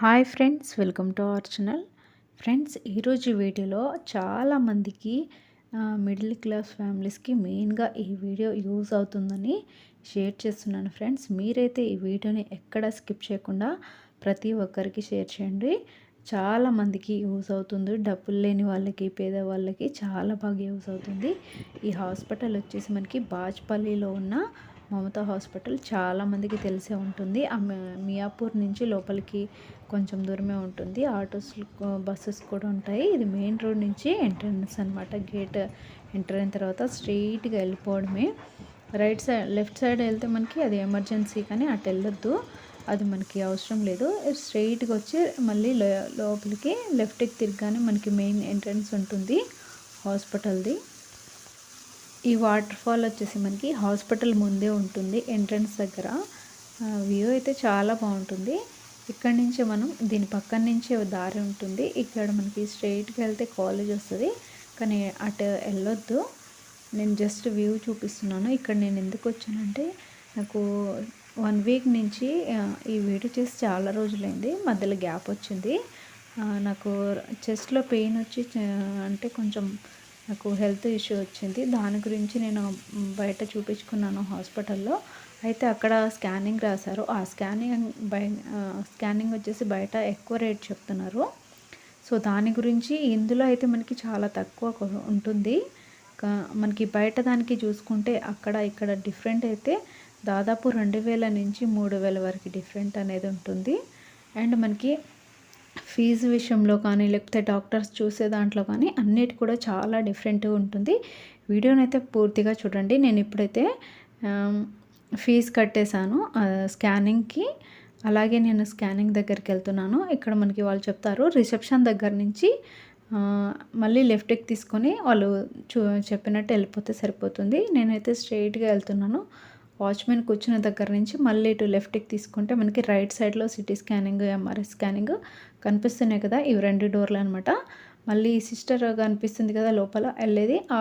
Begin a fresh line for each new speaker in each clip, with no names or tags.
Hi friends welcome to our channel. Friends ఈరోజు వీడియోలో చాలామందికి మిడిల్ క్లాస్ ఫ్యామిలీస్కి మెయిన్గా ఈ వీడియో యూజ్ అవుతుందని షేర్ చేస్తున్నాను ఫ్రెండ్స్. మీరైతే ఈ వీడియోని ఎక్కడ స్కిప్ చేయకుండా ప్రతి ఒక్కరికి షేర్ చేయండి. చాలామందికి యూజ్ అవుతుంది. డబ్బులు లేని వాళ్ళకి పేదవాళ్ళకి చాలా బాగా యూజ్ అవుతుంది. ఈ హాస్పిటల్ వచ్చేసి మనకి బాజ్పల్లిలో ఉన్న మమతా హాస్పిటల్ చాలామందికి తెలిసే ఉంటుంది. ఆ మియాపూర్ నుంచి లోపలికి కొంచెం దూరమే ఉంటుంది. ఆటోస్ బస్సెస్ కూడా ఉంటాయి. ఇది మెయిన్ రోడ్ నుంచి ఎంట్రన్స్ అనమాట గేట్ ఎంటర్ అయిన తర్వాత స్ట్రెయిట్గా వెళ్ళిపోవడమే. రైట్ సైడ్ లెఫ్ట్ సైడ్ వెళ్తే మనకి అది ఎమర్జెన్సీ కానీ అటు వెళ్ళొద్దు. అది మనకి అవసరం లేదు. స్ట్రెయిట్గా వచ్చి మళ్ళీ లోపలికి లెఫ్ట్కి తిరగానే మనకి మెయిన్ ఎంట్రన్స్ ఉంటుంది హాస్పిటల్ది. ఈ వాటర్ ఫాల్ వచ్చేసి మనకి హాస్పిటల్ ముందే ఉంటుంది ఎంట్రన్స్ దగ్గర. వ్యూ అయితే చాలా బాగుంటుంది. ఇక్కడ నుంచి మనం దీని పక్కన నుంచే దారి ఉంటుంది. ఇక్కడ మనకి స్ట్రైట్కి వెళ్తే కాలేజ్ వస్తుంది కానీ అటు వెళ్ళొద్దు. నేను జస్ట్ వ్యూ చూపిస్తున్నాను. ఇక్కడ నేను ఎందుకు వచ్చానంటే నాకు వన్ వీక్ నుంచి ఈ వీడియో చేసి చాలా రోజులైంది. మధ్యలో గ్యాప్ వచ్చింది. నాకు చెస్ట్లో పెయిన్ వచ్చి అంటే కొంచెం నాకు హెల్త్ ఇష్యూ వచ్చింది. దాని గురించి నేను బయట చూపించుకున్నాను హాస్పిటల్లో. అయితే అక్కడ స్కానింగ్ రాశారు. ఆ స్కానింగ్ బై స్కానింగ్ వచ్చేసి బయట ఎక్కువ రేట్ చెప్తున్నారు. సో దాని గురించి ఇందులో అయితే మనకి చాలా తక్కువ ఉంటుంది. మనకి బయట దానికి చూసుకుంటే అక్కడ ఇక్కడ డిఫరెంట్ అయితే దాదాపు రెండు వేల నుంచి మూడు వేల వరకు డిఫరెంట్ అనేది ఉంటుంది. అండ్ మనకి ఫీజు విషయంలో కానీ లేకపోతే డాక్టర్స్ చూసే దాంట్లో కానీ అన్నిటి కూడా చాలా డిఫరెంట్గా ఉంటుంది. వీడియోని అయితే పూర్తిగా చూడండి. నేను ఇప్పుడైతే ఫీజు కట్టేశాను. స్కానింగ్కి. అలాగే నేను స్కానింగ్ దగ్గరికి వెళ్తున్నాను. ఇక్కడ మనకి వాళ్ళు చెప్తారు రిసెప్షన్ దగ్గర నుంచి మళ్ళీ లెఫ్ట్కి తీసుకొని వాళ్ళు చూ చెప్పినట్టు వెళ్ళిపోతే సరిపోతుంది. నేనైతే స్ట్రైట్గా వెళ్తున్నాను. వాచ్మెన్ కూర్చున్న దగ్గర నుంచి మళ్ళీ ఇటు లెఫ్ట్కి తీసుకుంటే మనకి రైట్ సైడ్లో సిటీ స్కానింగ్ ఎంఆర్ఐ స్కానింగ్ కనిపిస్తున్నాయి కదా ఇవి రెండు డోర్లు అనమాట మళ్ళీ సిస్టర్ కనిపిస్తుంది కదా లోపల వెళ్ళేది. ఆ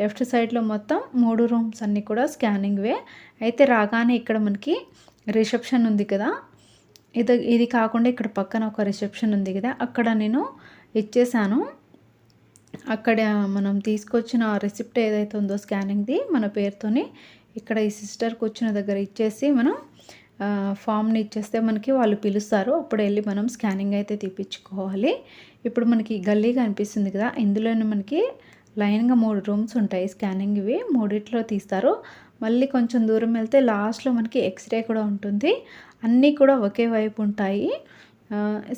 లెఫ్ట్ సైడ్లో మొత్తం మూడు రూమ్స్ అన్నీ కూడా స్కానింగ్వే. అయితే రాగానే ఇక్కడ మనకి రిసెప్షన్ ఉంది కదా ఇది ఇది కాకుండా ఇక్కడ పక్కన ఒక రిసెప్షన్ ఉంది కదా అక్కడ నేను ఇచ్చేసాను. అక్కడ మనం తీసుకొచ్చిన రిసిప్ట్ ఏదైతే ఉందో స్కానింగ్ది మన పేరుతోని ఇక్కడ ఈ సిస్టర్కి వచ్చిన దగ్గర ఇచ్చేసి మనం ఫామ్ని ఇచ్చేస్తే మనకి వాళ్ళు పిలుస్తారు. అప్పుడు వెళ్ళి మనం స్కానింగ్ అయితే తీపించుకోవాలి ఇప్పుడు మనకి గల్లీగా అనిపిస్తుంది కదా ఇందులోనే మనకి లైన్గా మూడు రూమ్స్ ఉంటాయి. స్కానింగ్ ఇవి మూడిట్లో తీస్తారు. మళ్ళీ కొంచెం దూరం వెళ్తే లాస్ట్లో మనకి ఎక్స్రే కూడా ఉంటుంది. అన్నీ కూడా ఒకే వైపు ఉంటాయి.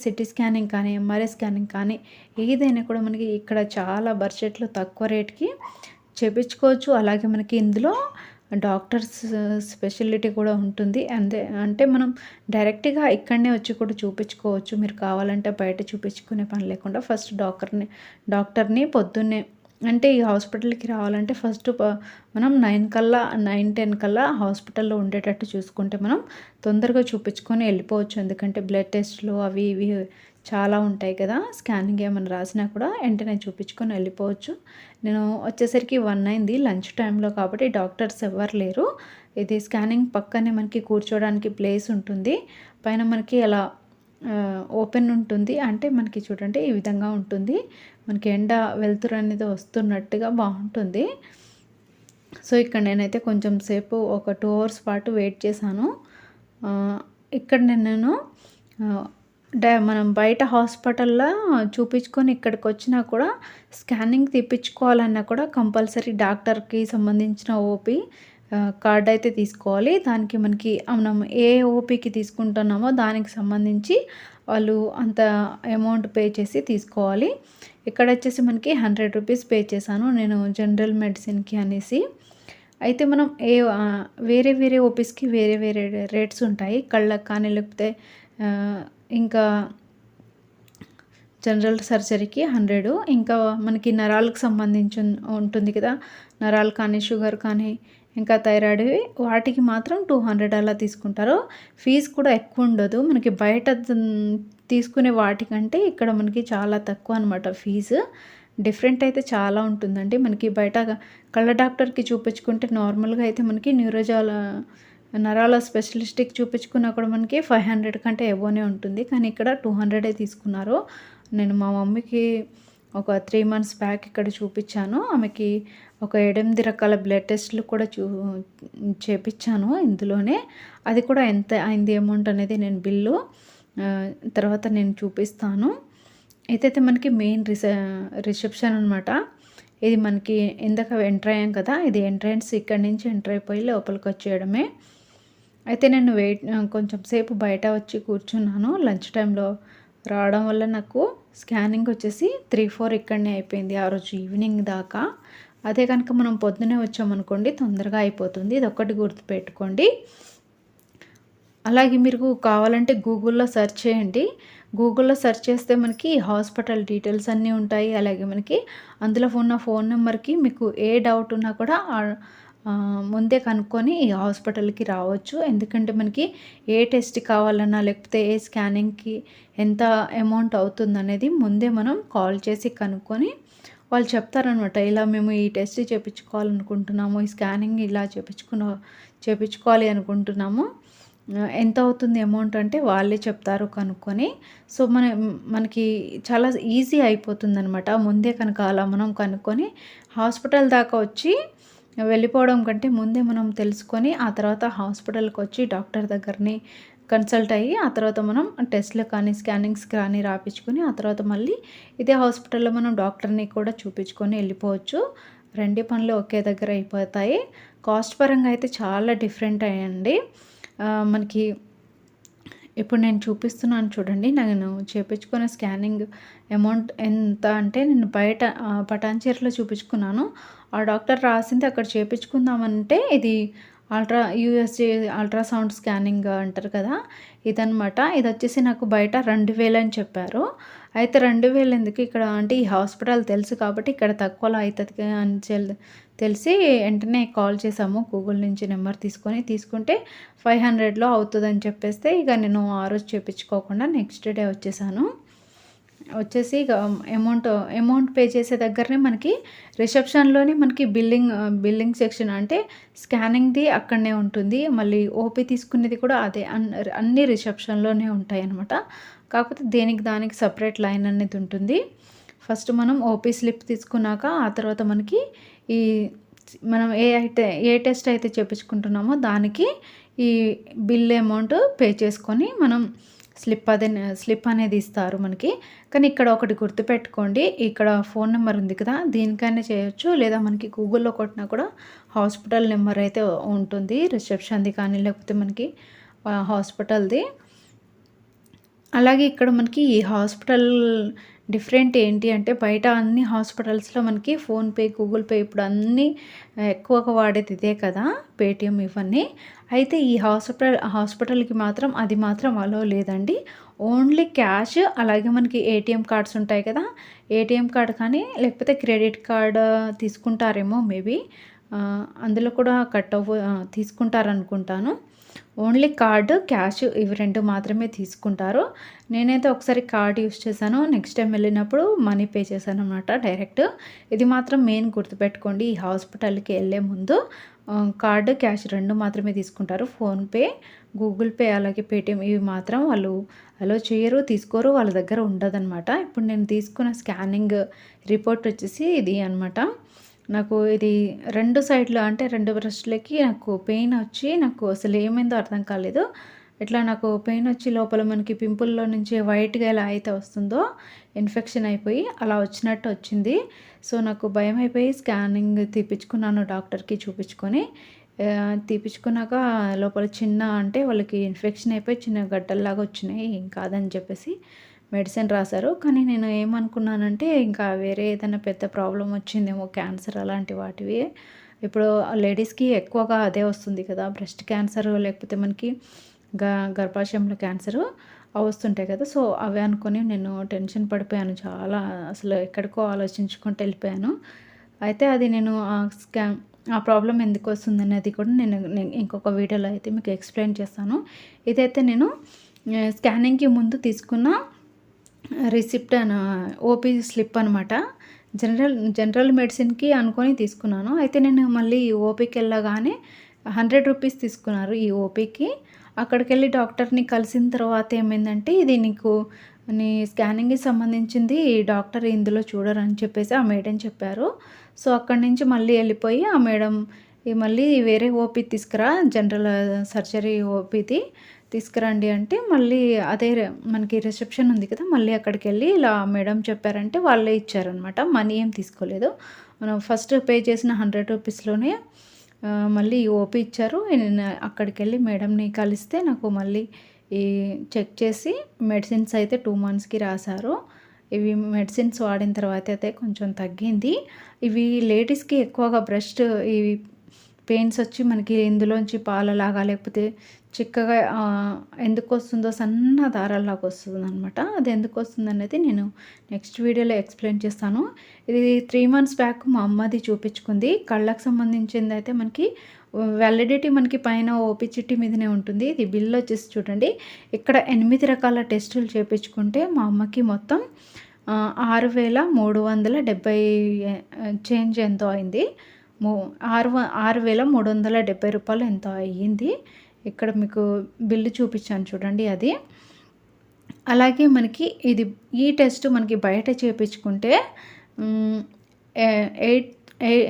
సిటీ స్కానింగ్ కానీ ఎంఆర్ఐ స్కానింగ్ కానీ ఏదైనా కూడా మనకి ఇక్కడ చాలా బడ్జెట్లో తక్కువ రేట్కి చేపించుకోవచ్చు. అలాగే మనకి ఇందులో డాక్టర్స్ స్పెషాలిటీ కూడా ఉంటుంది. అంతే అంటే మనం డైరెక్ట్గా ఇక్కడనే వచ్చి కూడా చూపించుకోవచ్చు. మీరు కావాలంటే బయట చూపించుకునే పని లేకుండా ఫస్ట్ డాక్టర్ని డాక్టర్ని పొద్దున్నే అంటే ఈ హాస్పిటల్కి రావాలంటే ఫస్ట్ మనం నైన్ కల్లా నైన్ టెన్ కల్లా హాస్పిటల్లో ఉండేటట్టు చూసుకుంటే మనం తొందరగా చూపించుకొని వెళ్ళిపోవచ్చు. ఎందుకంటే బ్లడ్ టెస్ట్లు అవి ఇవి చాలా ఉంటాయి కదా. స్కానింగ్ ఏమైనా రాసినా కూడా వెంటనే చూపించుకొని వెళ్ళిపోవచ్చు. నేను వచ్చేసరికి వన్ అయింది లంచ్ టైంలో కాబట్టి డాక్టర్స్ ఎవరు లేరు. ఇది స్కానింగ్ పక్కనే మనకి కూర్చోడానికి ప్లేస్ ఉంటుంది. పైన మనకి అలా ఓపెన్ ఉంటుంది. అంటే మనకి చూడండి ఈ విధంగా ఉంటుంది. మనకి ఎండ వెలుతురు అనేది వస్తున్నట్టుగా బాగుంటుంది. సో ఇక్కడ నేనైతే కొంచెం సేపు ఒక టూ అవర్స్ పాటు వెయిట్ చేశాను. ఇక్కడ నేను మనం బయట హాస్పిటల్లో చూపించుకొని ఇక్కడికి వచ్చినా కూడా స్కానింగ్ తీపించుకోవాలన్నా కూడా కంపల్సరీ డాక్టర్కి సంబంధించిన ఓపీ కార్డ్ అయితే తీసుకోవాలి. దానికి మనకి మనం ఏ ఓపీకి తీసుకుంటున్నామో దానికి సంబంధించి వాళ్ళు అంత అమౌంట్ పే చేసి తీసుకోవాలి. ఇక్కడ వచ్చేసి మనకి హండ్రెడ్ రూపీస్ పే చేశాను నేను జనరల్ మెడిసిన్కి అనేసి. అయితే మనం ఏ వేరే వేరే ఓపీస్కి వేరే వేరే రేట్స్ ఉంటాయి. కళ్ళకు కానీ లేకపోతే ఇంకా జనరల్ సర్జరీకి హండ్రెడ్ ఇంకా మనకి నరాలకు సంబంధించి ఉంటుంది కదా. నరాలు కానీ షుగర్ కానీ ఇంకా థైరాయిడ్ వాటికి మాత్రం టూ హండ్రెడ్ అలా తీసుకుంటారు. ఫీజు కూడా ఎక్కువ ఉండదు. మనకి బయట తీసుకునే వాటికంటే ఇక్కడ మనకి చాలా తక్కువ అనమాట ఫీజు డిఫరెంట్ అయితే చాలా ఉంటుందండి. మనకి బయట కళ్ళ డాక్టర్కి చూపించుకుంటే నార్మల్గా అయితే మనకి న్యూరోజాల నరాల స్పెషలిస్టిక్ చూపించుకున్నా కూడా మనకి ఫైవ్ హండ్రెడ్ కంటే ఎవోనే ఉంటుంది. కానీ ఇక్కడ టూ హండ్రెడే తీసుకున్నారు. నేను మా మమ్మీకి ఒక త్రీ మంత్స్ బ్యాక్ ఇక్కడ చూపించాను. ఆమెకి ఒక ఎనిమిది రకాల బ్లడ్ టెస్ట్లు కూడా చూ చేపించాను ఇందులోనే. అది కూడా ఎంత అయింది అమౌంట్ అనేది నేను బిల్లు తర్వాత నేను చూపిస్తాను. ఇదైతే మనకి మెయిన్ రిసె రిసెప్షన్ అనమాట ఇది మనకి ఇందాక ఎంటర్ అయ్యాం కదా ఇది ఎంట్రన్స్ ఇక్కడ నుంచి ఎంటర్ అయిపోయి లోపలికి వచ్చేయడమే. అయితే నేను వెయిట్ కొంచెం సేపు బయట వచ్చి కూర్చున్నాను. లంచ్ టైంలో రావడం వల్ల నాకు స్కానింగ్ వచ్చేసి త్రీ ఫోర్ ఇక్కడనే అయిపోయింది ఆ రోజు ఈవినింగ్ దాకా. అదే కనుక మనం పొద్దునే వచ్చామనుకోండి తొందరగా అయిపోతుంది. ఇది ఒక్కటి గుర్తుపెట్టుకోండి. అలాగే మీరు కావాలంటే గూగుల్లో సెర్చ్ చేయండి. గూగుల్లో సెర్చ్ చేస్తే మనకి హాస్పిటల్ డీటెయిల్స్ అన్నీ ఉంటాయి. అలాగే మనకి అందులో ఉన్న ఫోన్ నెంబర్కి మీకు ఏ డౌట్ ఉన్నా కూడా ముందే కనుక్కొని ఈ హాస్పిటల్కి రావచ్చు. ఎందుకంటే మనకి ఏ టెస్ట్ కావాలన్నా లేకపోతే ఏ స్కానింగ్కి ఎంత అమౌంట్ అవుతుంది అనేది ముందే మనం కాల్ చేసి కనుక్కొని వాళ్ళు చెప్తారనమాట ఇలా మేము ఈ టెస్ట్ చేయించుకోవాలనుకుంటున్నాము ఈ స్కానింగ్ ఇలా చేయించుకున్న చేపించుకోవాలి అనుకుంటున్నాము. ఎంత అవుతుంది అమౌంట్ అంటే వాళ్ళే చెప్తారు కనుక్కొని. సో మన మనకి చాలా ఈజీ అయిపోతుంది అనమాట ముందే కనుక అలా మనం కనుక్కొని హాస్పిటల్ దాకా వచ్చి వెళ్ళిపోవడం కంటే ముందే మనం తెలుసుకొని ఆ తర్వాత హాస్పిటల్కి వచ్చి డాక్టర్ దగ్గరని కన్సల్ట్ అయ్యి ఆ తర్వాత మనం టెస్ట్లు కానీ స్కానింగ్స్ కానీ రాపించుకొని ఆ తర్వాత మళ్ళీ ఇదే హాస్పిటల్లో మనం డాక్టర్ని కూడా చూపించుకొని వెళ్ళిపోవచ్చు. రెండు పనులు ఒకే దగ్గర అయిపోతాయి. కాస్ట్ పరంగా అయితే చాలా డిఫరెంట్ అయ్యండి. మనకి ఇప్పుడు నేను చూపిస్తున్నాను చూడండి. నేను చేపించుకున్న స్కానింగ్ అమౌంట్ ఎంత అంటే నేను బయట పటాన్చేరులో చూపించుకున్నాను. ఆ డాక్టర్ రాసింది అక్కడ చేపించుకుందామంటే ఇది అల్ట్రా యూఎస్జే అల్ట్రాసౌండ్ స్కానింగ్ అంటారు కదా ఇదనమాట ఇది వచ్చేసి నాకు బయట రెండు వేలు అని చెప్పారు. అయితే రెండు వేలు ఎందుకు? ఇక్కడ అంటే ఈ హాస్పిటల్ తెలుసు కాబట్టి ఇక్కడ తక్కువలో అవుతుంది అని తెలిసి వెంటనే కాల్ చేసాము గూగుల్ నుంచి నెంబర్ తీసుకొని తీసుకుంటే ఫైవ్ హండ్రెడ్లో అవుతుందని చెప్పేస్తే ఇక నేను ఆ రోజు చేపించుకోకుండా నెక్స్ట్ డే వచ్చేసాను. వచ్చేసి ఇక అమౌంట్ అమౌంట్ పే చేసే దగ్గరనే మనకి రిసెప్షన్లోనే మనకి బిల్లింగ్ బిల్లింగ్ సెక్షన్ అంటే స్కానింగ్ది అక్కడనే ఉంటుంది. మళ్ళీ ఓపీ తీసుకునేది కూడా అదే. అన్ని రిసెప్షన్లోనే ఉంటాయి అనమాట కాకపోతే దేనికి దానికి సపరేట్ లైన్ అనేది ఉంటుంది. ఫస్ట్ మనం ఓపీ స్లిప్ తీసుకున్నాక ఆ తర్వాత మనకి ఈ మనం ఏ అయితే ఏ టెస్ట్ అయితే చేపించుకుంటున్నామో దానికి ఈ బిల్ అమౌంట్ పే చేసుకొని మనం స్లిప్ అదే స్లిప్ అనేది ఇస్తారు మనకి. కానీ ఇక్కడ ఒకటి గుర్తుపెట్టుకోండి ఇక్కడ ఫోన్ నెంబర్ ఉంది కదా దీనికైనా చేయొచ్చు. లేదా మనకి గూగుల్లో కొట్టినా కూడా హాస్పిటల్ నెంబర్ అయితే ఉంటుంది రిసెప్షన్ది కానీ లేకపోతే మనకి హాస్పిటల్ది. అలాగే ఇక్కడ మనకి ఈ హాస్పిటల్ డిఫరెంట్ ఏంటి అంటే బయట అన్ని హాస్పిటల్స్లో మనకి ఫోన్పే గూగుల్ పే ఇప్పుడు అన్నీ ఎక్కువగా వాడేది ఇదే కదా పేటిఎం ఇవన్నీ. అయితే ఈ హాస్పిటల్ హాస్పిటల్కి మాత్రం అది మాత్రం అలో లేదండి. ఓన్లీ క్యాష్ అలాగే మనకి ఏటీఎం కార్డ్స్ ఉంటాయి కదా ఏటీఎం కార్డ్ కానీ లేకపోతే క్రెడిట్ కార్డ్ తీసుకుంటారేమో మేబీ అందులో కూడా కట్ అవ్వ తీసుకుంటారనుకుంటాను. ఓన్లీ కార్డు క్యాష్ ఇవి రెండు మాత్రమే తీసుకుంటారు. నేనైతే ఒకసారి కార్డు యూస్ చేశాను. నెక్స్ట్ టైం వెళ్ళినప్పుడు మనీ పే చేశాను అనమాట డైరెక్ట్. ఇది మాత్రం మెయిన్ గుర్తుపెట్టుకోండి. ఈ హాస్పిటల్కి వెళ్ళే ముందు కార్డు క్యాష్ రెండు మాత్రమే తీసుకుంటారు. ఫోన్పే గూగుల్ పే అలాగే పేటిఎం ఇవి మాత్రం వాళ్ళు అలో చేయరు తీసుకోరు వాళ్ళ దగ్గర ఉండదన్నమాట. ఇప్పుడు నేను తీసుకున్న స్కానింగ్ రిపోర్ట్ వచ్చేసి ఇది అనమాట నాకు ఇది రెండు సైడ్లో అంటే రెండు బ్రష్లకి నాకు పెయిన్ వచ్చి నాకు అసలు ఏమైందో అర్థం కాలేదు. ఇట్లా నాకు పెయిన్ వచ్చి లోపల మనకి పింపుల్లో నుంచి వైట్గా ఎలా అయితే వస్తుందో ఇన్ఫెక్షన్ అయిపోయి అలా వచ్చినట్టు వచ్చింది. సో నాకు భయం అయిపోయి స్కానింగ్ తీపించుకున్నాను డాక్టర్కి చూపించుకొని తీపించుకున్నాక లోపల చిన్న అంటే వాళ్ళకి ఇన్ఫెక్షన్ అయిపోయి చిన్న గడ్డల్లాగా వచ్చినాయి ఏం కాదని చెప్పేసి. మెడిసిన్ రాశారు. కానీ నేను ఏమనుకున్నానంటే ఇంకా వేరే ఏదైనా పెద్ద ప్రాబ్లం వచ్చిందేమో క్యాన్సర్ అలాంటి వాటివి. ఇప్పుడు లేడీస్కి ఎక్కువగా అదే వస్తుంది కదా బ్రెస్ట్ క్యాన్సర్ లేకపోతే మనకి గ గర్భాశయంలో క్యాన్సర్ అవి వస్తుంటాయి కదా. సో అవి అనుకొని నేను టెన్షన్ పడిపోయాను. చాలా అసలు ఎక్కడికో ఆలోచించుకుంటూ వెళ్ళిపోయాను. అయితే అది నేను ఆ స్కా ఆ ప్రాబ్లం ఎందుకు వస్తుంది అనేది కూడా నేను ఇంకొక వీడియోలో అయితే మీకు ఎక్స్ప్లెయిన్ చేస్తాను. ఇదైతే నేను స్కానింగ్కి ముందు తీసుకున్న రిసిప్ట్ ఓపీ స్లిప్ అనమాట జనరల్ జనరల్ మెడిసిన్కి అనుకొని తీసుకున్నాను. అయితే నేను మళ్ళీ ఓపీకి వెళ్ళగానే హండ్రెడ్ రూపీస్ తీసుకున్నారు ఈ ఓపీకి. అక్కడికి వెళ్ళి డాక్టర్ని కలిసిన తర్వాత ఏమైందంటే ఇది నీకు నీ స్కానింగ్కి సంబంధించింది డాక్టర్ ఇందులో చూడరని చెప్పేసి ఆ మేడం చెప్పారు. సో అక్కడి నుంచి మళ్ళీ వెళ్ళిపోయి ఆ మేడం మళ్ళీ వేరే ఓపీ తీసుకురా జనరల్ సర్జరీ ఓపీది తీసుకురండి అంటే మళ్ళీ అదే మనకి రిసెప్షన్ ఉంది కదా మళ్ళీ అక్కడికి వెళ్ళి ఇలా మేడం చెప్పారంటే వాళ్ళే ఇచ్చారనమాట మనీ ఏం తీసుకోలేదు. మనం ఫస్ట్ పే చేసిన హండ్రెడ్ రూపీస్లోనే uh, మళ్ళీ ఓపీ ఇచ్చారు. నేను అక్కడికి వెళ్ళి మేడంని కలిస్తే నాకు మళ్ళీ ఈ చెక్ చేసి మెడిసిన్స్ అయితే టూ మంత్స్కి రాశారు. ఇవి మెడిసిన్స్ వాడిన తర్వాత అయితే కొంచెం తగ్గింది. ఇవి లేడీస్కి ఎక్కువగా బ్రెస్ట్ ఇవి పెయిన్స్ వచ్చి మనకి ఇందులోంచి పాలలాగా లేకపోతే చిక్కగా ఎందుకు వస్తుందో సన్న దారాల్లాగా వస్తుంది అనమాట అది ఎందుకు వస్తుంది అనేది నేను నెక్స్ట్ వీడియోలో ఎక్స్ప్లెయిన్ చేస్తాను. ఇది త్రీ మంత్స్ బ్యాక్ మా అమ్మది చూపించుకుంది. కళ్ళకు సంబంధించింది అయితే మనకి వ్యాలిడిటీ మనకి పైన ఓపీ చిట్టి మీదనే ఉంటుంది. ఇది బిల్ వచ్చేసి చూడండి. ఇక్కడ ఎనిమిది రకాల టెస్టులు చేయించుకుంటే మా అమ్మకి మొత్తం ఆరు వేల మూడు వందల డెబ్బై చేంజ్ ఎంతో అయింది. ఆరు ఆరు వేల మూడు వందల డెబ్బై రూపాయలు ఎంతో అయ్యింది? ఇక్కడ మీకు బిల్లు చూపించాను చూడండి అది. అలాగే మనకి ఇది ఈ టెస్ట్ మనకి బయట చేపించుకుంటే ఎయిట్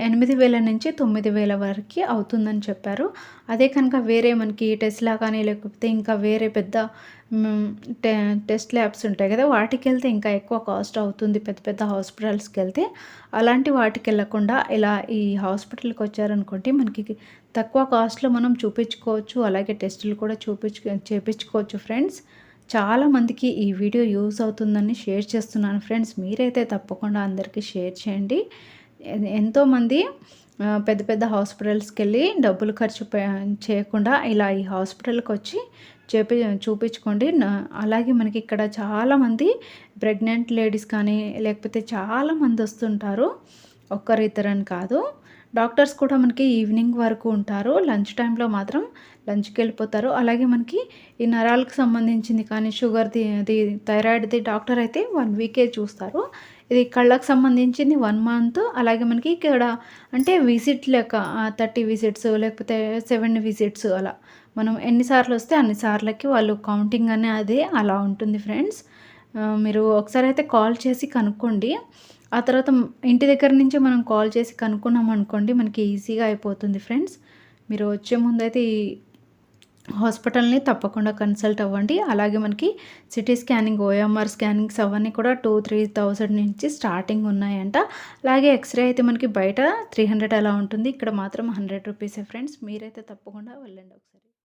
ఎనిమిది వేల నుంచి తొమ్మిది వేల వరకు అవుతుందని చెప్పారు. అదే కనుక వేరే మనకి టెస్ట్లా కానీ లేకపోతే ఇంకా వేరే పెద్ద టె టెస్ట్ ల్యాబ్స్ ఉంటాయి కదా వాటికి వెళ్తే ఇంకా ఎక్కువ కాస్ట్ అవుతుంది పెద్ద పెద్ద హాస్పిటల్స్కి వెళ్తే అలాంటి వాటికి వెళ్ళకుండా ఇలా ఈ హాస్పిటల్కి వచ్చారనుకోండి మనకి తక్కువ కాస్ట్లో మనం చూపించుకోవచ్చు. అలాగే టెస్టులు కూడా చూపించు చేపించుకోవచ్చు ఫ్రెండ్స్. చాలామందికి ఈ వీడియో యూస్ అవుతుందని షేర్ చేస్తున్నాను ఫ్రెండ్స్. మీరైతే తప్పకుండా అందరికీ షేర్ చేయండి. ఎంతోమంది పెద్ద పెద్ద హాస్పిటల్స్కి వెళ్ళి డబ్బులు ఖర్చు చేయకుండా ఇలా ఈ హాస్పిటల్కి వచ్చి చేపి చూపించుకోండి. అలాగే మనకి ఇక్కడ చాలామంది ప్రెగ్నెంట్ లేడీస్ కానీ లేకపోతే చాలామంది వస్తుంటారు ఒక్కరిద్దరని కాదు. డాక్టర్స్ కూడా మనకి ఈవినింగ్ వరకు ఉంటారు. లంచ్ టైంలో మాత్రం లంచ్కి వెళ్ళిపోతారు అలాగే మనకి ఈ నరాలకు సంబంధించింది కానీ షుగర్ది అది థైరాయిడ్ది డాక్టర్ అయితే వన్ వీకే చూస్తారు. ఇది కళ్ళకు సంబంధించింది వన్ మంత్ అలాగే మనకి ఇక్కడ అంటే విజిట్ లెక్క థర్టీ విజిట్స్ లేకపోతే సెవెన్ విజిట్స్ అలా. మనం ఎన్నిసార్లు వస్తే అన్నిసార్లకి వాళ్ళు కౌంటింగ్ అనే అదే అలా ఉంటుంది ఫ్రెండ్స్ మీరు ఒకసారి అయితే కాల్ చేసి కనుక్కోండి. ఆ తర్వాత ఇంటి దగ్గర నుంచి మనం కాల్ చేసి కనుక్కున్నాం అనుకోండి మనకి ఈజీగా అయిపోతుంది ఫ్రెండ్స్ మీరు వచ్చే ముందైతే ఈ హాస్పిటల్ని తప్పకుండా కన్సల్ట్ అవ్వండి. అలాగే మనకి సిటీ స్కానింగ్ ఓఎంఆర్ స్కానింగ్స్ అవన్నీ కూడా టూ త్రీ థౌజండ్ నుంచి స్టార్టింగ్ ఉన్నాయంట. అలాగే ఎక్స్రే అయితే మనకి బయట త్రీ హండ్రెడ్ అలా ఉంటుంది. ఇక్కడ మాత్రం హండ్రెడ్ రూపీసే ఫ్రెండ్స్. మీరైతే తప్పకుండా వెళ్ళండి ఒకసారి.